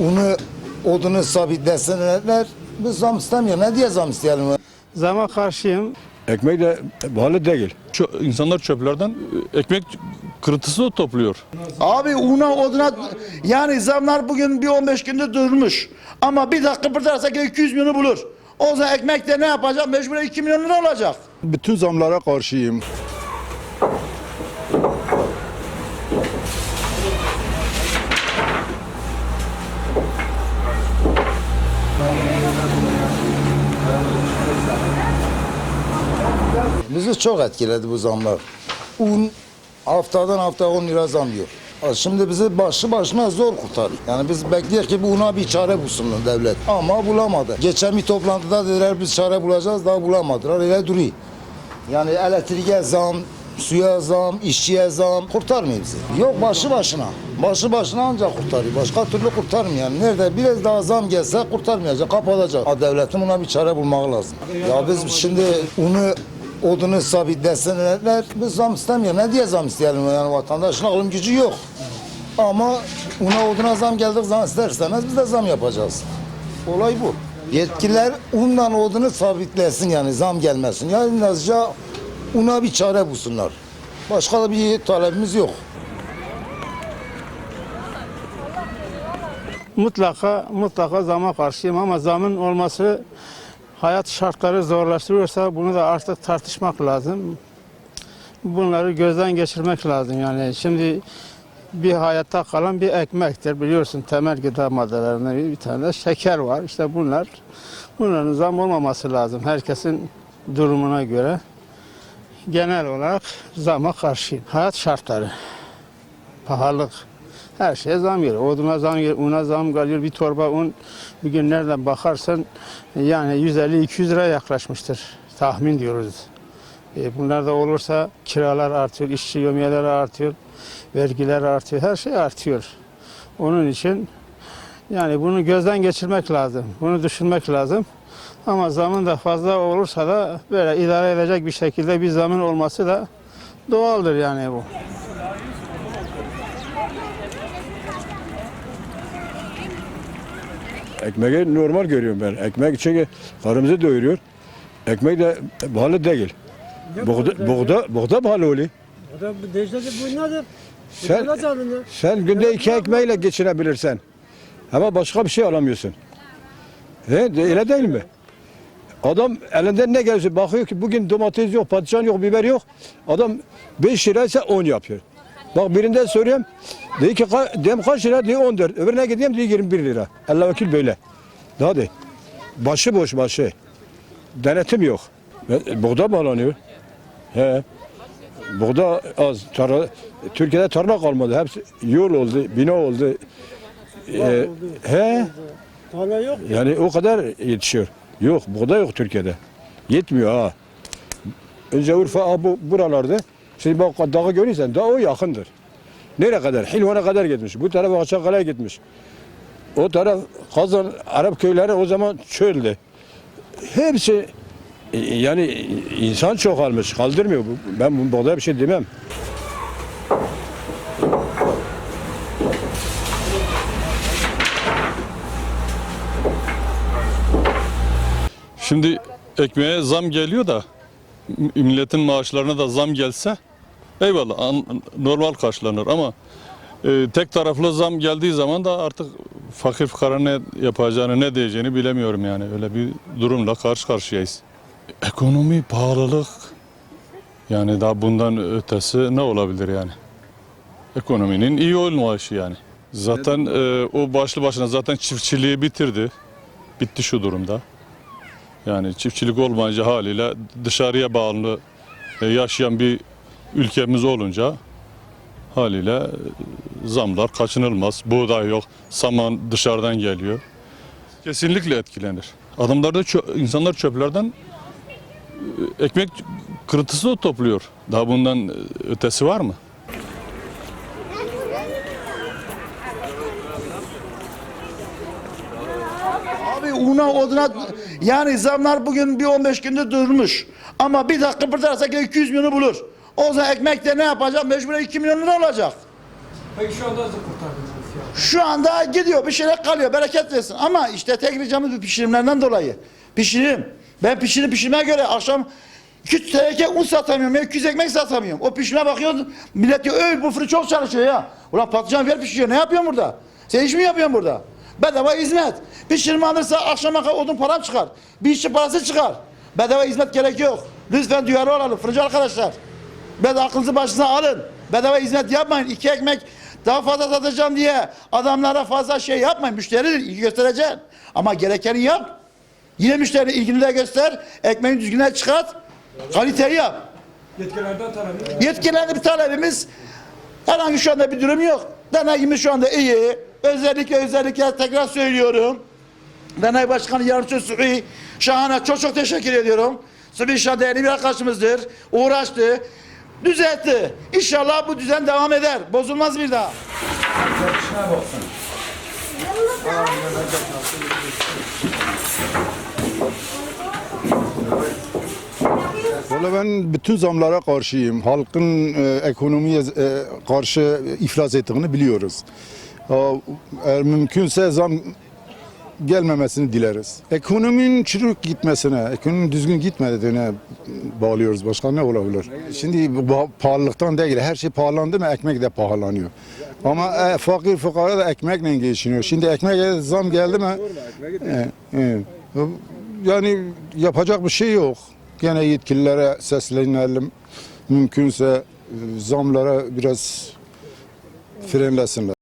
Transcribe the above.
unu odunu sabitlesinler. Biz zam istemiyor. Ne diye zam isteyelim? Zama karşıyım. Ekmek de pahalı değil. Çö- insanlar çöplerden e, ekmek kırıntısı da topluyor. Abi una oduna yani zamlar bugün bir 15 günde durmuş. Ama bir dakika kıpırdarsak 200 milyonu bulur. O zaman ekmek de ne yapacak? Mecburen 2 milyon lira olacak. Bütün zamlara karşıyım. Bizi çok etkiledi bu zamlar. Un haftadan hafta 10 lira zam yiyor. Şimdi bizi başlı başına zor kurtarır. Yani biz bekliyoruz ki bu una bir çare bulsun devlet. Ama bulamadı. Geçen bir toplantıda dediler biz çare bulacağız daha bulamadılar. Öyle duruyor. Yani elektriğe zam, suya zam, işçiye zam kurtarmıyor bizi. Yok başı başına. Başı başına ancak kurtarıyor. Başka türlü kurtarmıyor. Yani nerede biraz daha zam gelse kurtarmayacak, kapatacak. Ha, devletin buna bir çare bulmak lazım. Ya biz şimdi unu odunu sabitlesinler. Biz zam istemiyor. Ne diye zam isteyelim? Yani vatandaşın alım gücü yok. Ama una oduna zam geldik zaman isterseniz biz de zam yapacağız. Olay bu. Yetkililer undan odunu sabitlesin yani zam gelmesin. Yani yalnızca una bir çare bulsunlar. Başka da bir talebimiz yok. Mutlaka mutlaka zama karşıyım ama zamın olması hayat şartları zorlaştırıyorsa bunu da artık tartışmak lazım. Bunları gözden geçirmek lazım yani. Şimdi bir hayatta kalan bir ekmektir biliyorsun temel gıda maddelerinden bir tane de şeker var. İşte bunlar bunların zam olmaması lazım herkesin durumuna göre. Genel olarak zama karşıyım. Hayat şartları, pahalılık, her şeye zam geliyor. Oduna zam geliyor, una zam geliyor. Bir torba un bugün nereden bakarsan yani 150-200 lira yaklaşmıştır. Tahmin diyoruz. E, bunlar da olursa kiralar artıyor, işçi yömiyeleri artıyor, vergiler artıyor, her şey artıyor. Onun için yani bunu gözden geçirmek lazım, bunu düşünmek lazım. Ama zamın da fazla olursa da böyle idare edecek bir şekilde bir zamın olması da doğaldır yani bu. Ekmeği normal görüyorum ben. Ekmek çünkü karnımızı doyuruyor. Ekmek de pahalı değil. Buğda, buğda, buğda pahalı oluyor. Adam Necdet bu nedir? Sen, Sen... günde iki ekmeğiyle geçinebilirsen. Ama başka bir şey alamıyorsun. He, öyle değil mi? Adam elinden ne gelirse bakıyor ki bugün domates yok, patlıcan yok, biber yok. Adam 5 liraysa 10 yapıyor. Bak birinden soruyorum. Diyor ki "Ka- diyorum kaç lira? Diyor 14. Öbürüne gidiyorum diyor 21 lira. Allah vakil böyle. Daha de. Başı boş başı. Denetim yok. Ve Buğda bağlanıyor. He. Buğda az. Tarla, Türkiye'de tarla kalmadı. Hepsi yol oldu, bina oldu. Ee, he. Tarla yok. Yani o kadar yetişiyor. Yok, buğday yok Türkiye'de. Yetmiyor ha. Önce Urfa bu buralarda. Şimdi bak dağı görürsen dağ o yakındır. Nereye kadar? Hilvan'a kadar gitmiş. Bu taraf Akçakale'ye gitmiş. O taraf Kazan Arap köyleri o zaman çöldü. Hepsi e, yani insan çok almış. Kaldırmıyor. Ben bu buğdaya bir şey demem. Şimdi ekmeğe zam geliyor da milletin maaşlarına da zam gelse eyvallah normal karşılanır ama e, tek taraflı zam geldiği zaman da artık fakir fukara ne yapacağını ne diyeceğini bilemiyorum yani öyle bir durumla karşı karşıyayız. Ekonomi pahalılık yani daha bundan ötesi ne olabilir yani? Ekonominin iyi olmayışı yani. Zaten e, o başlı başına zaten çiftçiliği bitirdi. Bitti şu durumda. Yani çiftçilik olmayınca haliyle dışarıya bağlı e, yaşayan bir ülkemiz olunca haliyle zamlar kaçınılmaz. Buğday yok, saman dışarıdan geliyor. Kesinlikle etkilenir. Adamlar da çö- insanlar çöplerden e, ekmek kırıntısı da topluyor. Daha bundan e, ötesi var mı? Abi una oduna yani zamlar bugün bir 15 günde durmuş. Ama bir dakika kıpırdarsak 200 milyonu bulur. O zaman ekmek de ne yapacak? Mecburen 2 milyon lira olacak. Peki şu anda nasıl kurtardınız ya? Şu anda gidiyor bir şeyler kalıyor bereket versin. Ama işte tek ricamız bu pişirimlerden dolayı. Pişirim. Ben pişirip pişirmeye göre akşam 200 teneke un satamıyorum ya 200 ekmek satamıyorum. O pişirime bakıyorsun millet diyor öy bu fırın çok çalışıyor ya. Ulan patlıcan ver pişiriyor ne yapıyorsun burada? Sen iş mi yapıyorsun burada? Bedava hizmet. Pişirme alırsa akşama kadar odun param çıkar. Bir işçi parası çıkar. Bedava hizmet gerek yok. Lütfen duyarlı olalım fırıncı arkadaşlar. Ben aklınızı başınıza alın. Bedava hizmet yapmayın. İki ekmek daha fazla satacağım diye adamlara fazla şey yapmayın. Müşteridir ilgi göstereceksin. Ama gerekeni yap. Yine müşterine ilgini de göster. Ekmeğin düzgüne çıkart. Kaliteyi yap. Yetkililerden bir talebimiz herhangi şu anda bir durum yok. Deneyimiz şu anda iyi. Özellikle özellikle tekrar söylüyorum. Deney Başkanı Yardımcısı Suhi Şahan'a çok çok teşekkür ediyorum. Suhi Şah değerli bir arkadaşımızdır. Uğraştı. Düzeltti. İnşallah bu düzen devam eder. Bozulmaz bir daha. Valla ben bütün zamlara karşıyım. Halkın e, ekonomiye e, karşı iflas ettiğini biliyoruz. Eğer mümkünse zam gelmemesini dileriz. Ekonominin çürük gitmesine, ekonominin düzgün gitmediğine bağlıyoruz. Başka ne olabilir? Şimdi bu pahalılıktan değil, her şey pahalandı mı ekmek de pahalanıyor. Ama e, fakir fukara da ekmekle geçiniyor. Şimdi ekmeğe zam geldi mi? E, e, yani yapacak bir şey yok. Gene yetkililere seslenelim. Mümkünse e, zamlara biraz frenlesinler.